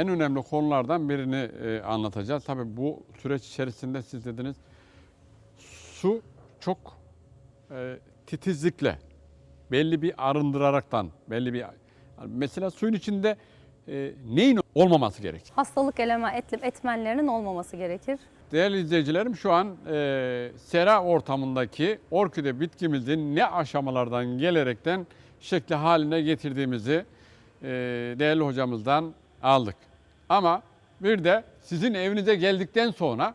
en önemli konulardan birini e, anlatacağız. Tabii bu süreç içerisinde siz dediniz su çok e, titizlikle belli bir arındıraraktan belli bir mesela suyun içinde e, neyin olmaması gerek? Hastalık eleme etli etmenlerinin olmaması gerekir. Değerli izleyicilerim şu an e, sera ortamındaki orkide bitkimizin ne aşamalardan gelerekten şekli haline getirdiğimizi e, değerli hocamızdan aldık. Ama bir de sizin evinize geldikten sonra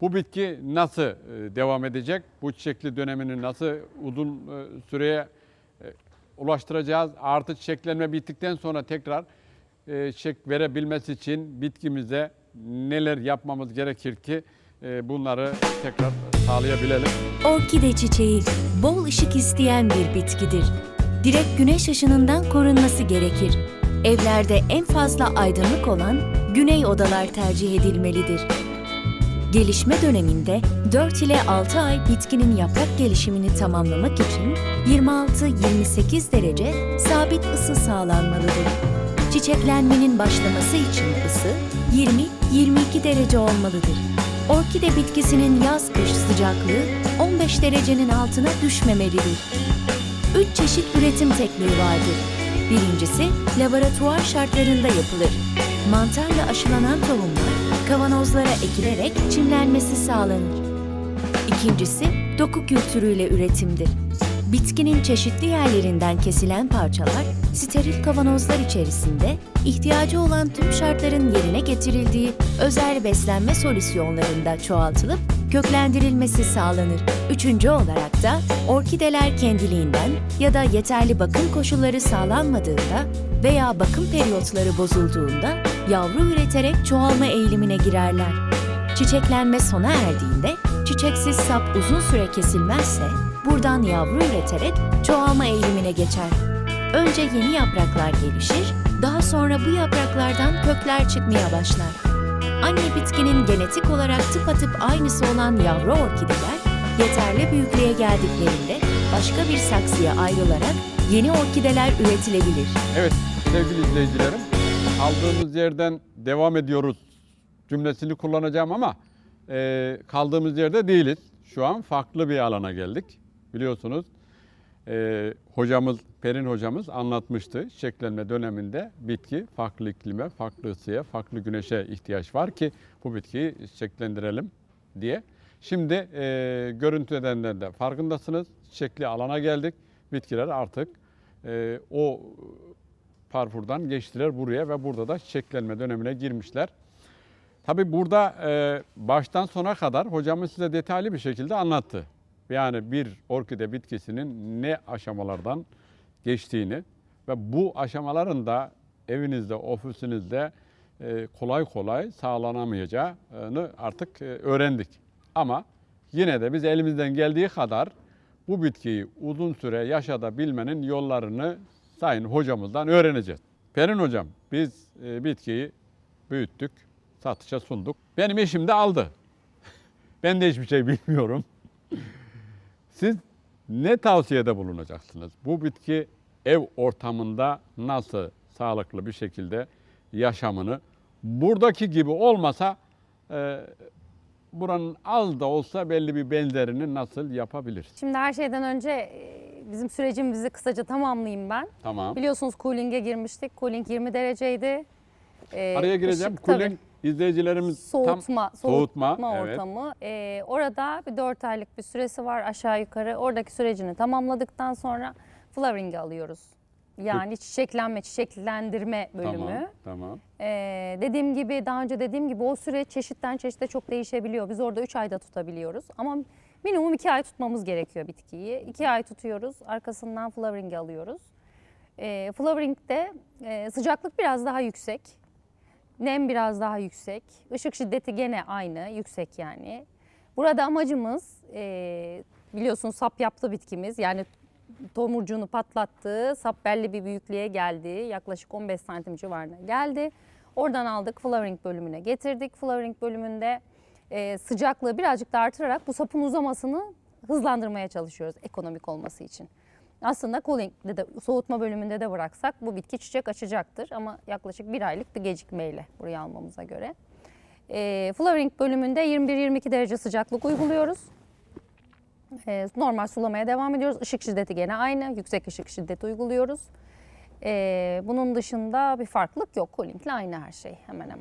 bu bitki nasıl e, devam edecek? Bu çiçekli dönemini nasıl uzun e, süreye e, ulaştıracağız? Artı çiçeklenme bittikten sonra tekrar çiçek verebilmesi için bitkimize neler yapmamız gerekir ki bunları tekrar sağlayabilelim. Orkide çiçeği bol ışık isteyen bir bitkidir. Direkt güneş ışınından korunması gerekir. Evlerde en fazla aydınlık olan güney odalar tercih edilmelidir. Gelişme döneminde 4 ile 6 ay bitkinin yaprak gelişimini tamamlamak için 26-28 derece sabit ısı sağlanmalıdır. Çiçeklenmenin başlaması için ısı 20-22 derece olmalıdır. Orkide bitkisinin yaz-kış sıcaklığı 15 derecenin altına düşmemelidir. Üç çeşit üretim tekniği vardır. Birincisi laboratuvar şartlarında yapılır. Mantarla aşılanan tohumlar kavanozlara ekilerek çimlenmesi sağlanır. İkincisi doku kültürüyle üretimdir. Bitkinin çeşitli yerlerinden kesilen parçalar steril kavanozlar içerisinde ihtiyacı olan tüm şartların yerine getirildiği özel beslenme solüsyonlarında çoğaltılıp köklendirilmesi sağlanır. Üçüncü olarak da orkideler kendiliğinden ya da yeterli bakım koşulları sağlanmadığında veya bakım periyotları bozulduğunda yavru üreterek çoğalma eğilimine girerler. Çiçeklenme sona erdiğinde çiçeksiz sap uzun süre kesilmezse buradan yavru üreterek çoğalma eğilimine geçer. Önce yeni yapraklar gelişir, daha sonra bu yapraklardan kökler çıkmaya başlar. Anne bitkinin genetik olarak tıpatıp aynısı olan yavru orkideler yeterli büyüklüğe geldiklerinde başka bir saksıya ayrılarak yeni orkideler üretilebilir. Evet sevgili izleyicilerim aldığımız yerden devam ediyoruz cümlesini kullanacağım ama e, kaldığımız yerde değiliz. Şu an farklı bir alana geldik. Biliyorsunuz e, hocamız Perin hocamız anlatmıştı. Çiçeklenme döneminde bitki farklı iklime, farklı ısıya, farklı güneşe ihtiyaç var ki bu bitkiyi çiçeklendirelim diye. Şimdi e, görüntüden de farkındasınız. Çiçekli alana geldik. Bitkiler artık e, o parfurdan geçtiler buraya ve burada da çiçeklenme dönemine girmişler. Tabi burada e, baştan sona kadar hocamız size detaylı bir şekilde anlattı. Yani bir orkide bitkisinin ne aşamalardan geçtiğini ve bu aşamaların da evinizde, ofisinizde e, kolay kolay sağlanamayacağını artık e, öğrendik. Ama yine de biz elimizden geldiği kadar bu bitkiyi uzun süre yaşatabilmenin yollarını sayın hocamızdan öğreneceğiz. Perin hocam biz e, bitkiyi büyüttük, satışa sunduk. Benim eşim de aldı. ben de hiçbir şey bilmiyorum. Siz ne tavsiyede bulunacaksınız? Bu bitki ev ortamında nasıl sağlıklı bir şekilde yaşamını buradaki gibi olmasa e, buranın az da olsa belli bir benzerini nasıl yapabilir? Şimdi her şeyden önce e, bizim sürecimizi kısaca tamamlayayım ben. Tamam. Biliyorsunuz cooling'e girmiştik. Cooling 20 dereceydi. Ee, Araya gireceğim. ışık tabii İzleyicilerimiz tam soğutma, soğutma, soğutma evet. ortamı. Ee, orada bir 4 aylık bir süresi var aşağı yukarı. Oradaki sürecini tamamladıktan sonra flowering'i alıyoruz. Yani çiçeklenme, çiçeklendirme bölümü. Tamam, tamam. Ee, dediğim gibi daha önce dediğim gibi o süre çeşitten çeşite çok değişebiliyor. Biz orada 3 ayda tutabiliyoruz ama minimum 2 ay tutmamız gerekiyor bitkiyi. 2 ay tutuyoruz arkasından flowering alıyoruz. Ee, flowering'de e, sıcaklık biraz daha yüksek. Nem biraz daha yüksek. Işık şiddeti gene aynı yüksek yani. Burada amacımız e, biliyorsun sap yaptı bitkimiz yani tomurcuğunu patlattı. Sap belli bir büyüklüğe geldi. Yaklaşık 15 santim civarına geldi. Oradan aldık flowering bölümüne getirdik. Flowering bölümünde e, sıcaklığı birazcık da artırarak bu sapın uzamasını hızlandırmaya çalışıyoruz ekonomik olması için. Aslında cooling'de de soğutma bölümünde de bıraksak bu bitki çiçek açacaktır ama yaklaşık bir aylık bir gecikmeyle buraya almamıza göre. E, flowering bölümünde 21-22 derece sıcaklık uyguluyoruz. E, normal sulamaya devam ediyoruz. Işık şiddeti gene aynı. Yüksek ışık şiddeti uyguluyoruz. E, bunun dışında bir farklılık yok. Cooling'le aynı her şey hemen hemen.